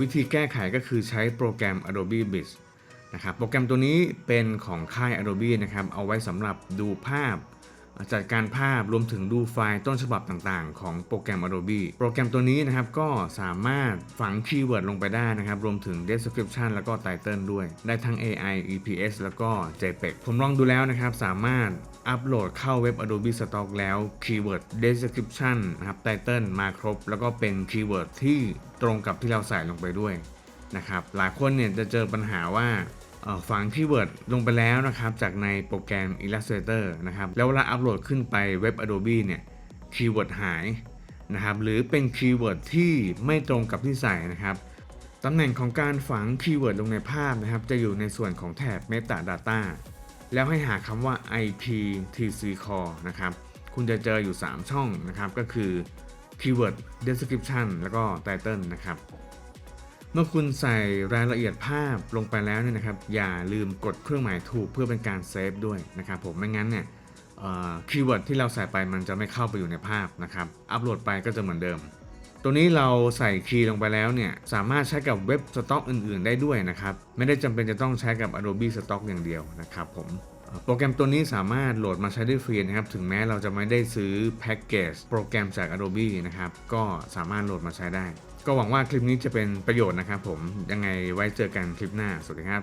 วิธีแก้ไขก็คือใช้โปรแกรม Adobe Bridge นะครับ โปรแกรมตัวนี้เป็นของค่าย Adobe นะครับ เอาไว้สำหรับดูภาพ จัดการภาพรวมถึงดูไฟล์ต้นฉบับต่างๆ ของโปรแกรม Adobe โปรแกรมตัวนี้นะครับก็สามารถฝังคีย์เวิร์ดลงไปได้นะครับ รวมถึง description แล้วก็ title ด้วย ได้ทั้ง AI EPS แล้วก็ JPEG ผมลองดูแล้วนะครับ สามารถอัปโหลดเข้าเว็บ Adobe Stock แล้วคีย์เวิร์ด description นะครับ title มาครบ แล้วก็เป็นคีย์เวิร์ดที่ตรงกับที่เราใส่ลงไปด้วยนะครับหลายคนเนี่ยจะเจอปัญหาว่า ฝังคีย์เวิร์ดลงไปแล้วนะครับ จากในโปรแกรม Illustrator นะครับ แล้วเวลาอัปโหลดขึ้นไปเว็บ Adobe เนี่ยคีย์เวิร์ดหายนะครับ หรือเป็นคีย์เวิร์ดที่ไม่ตรงกับที่ใส่นะครับตำแหน่งของการฝังคีย์เวิร์ดลงในภาพนะครับ จะอยู่ในส่วนของแถบ Metadata แล้วให้หาคำว่า IPTC Core นะครับ คุณจะเจออยู่ 3 ช่องนะครับ ก็คือ Keyword Description แล้วก็ Title นะครับ เมื่อคุณใส่รายละเอียดภาพลงไปแล้วเนี่ยนะครับ อย่าลืมกดเครื่องหมายถูกเพื่อเป็นการเซฟด้วยนะครับผมไม่งั้นเนี่ยคีย์เวิร์ดที่เราใส่ไปมันจะไม่เข้าไปอยู่ในภาพนะครับ อัปโหลดไปก็จะเหมือนเดิม ตัวนี้เราใส่คีย์ลงไปแล้วเนี่ย สามารถใช้กับเว็บสต็อกอื่น ๆ ได้ด้วยนะครับ ไม่ได้จำเป็นจะต้องใช้กับ Adobe Stock อย่างเดียวนะครับผม โปรแกรมตัวนี้สามารถโหลดมาใช้ได้ฟรีนะครับ ถึงแม้เราจะไม่ได้ซื้อแพ็กเกจโปรแกรมจาก Adobe นะครับ ก็สามารถโหลดมาใช้ได้ ก็หวังว่าคลิปนี้จะเป็นประโยชน์นะครับผม ยังไงไว้เจอกันคลิปหน้า สวัสดีครับ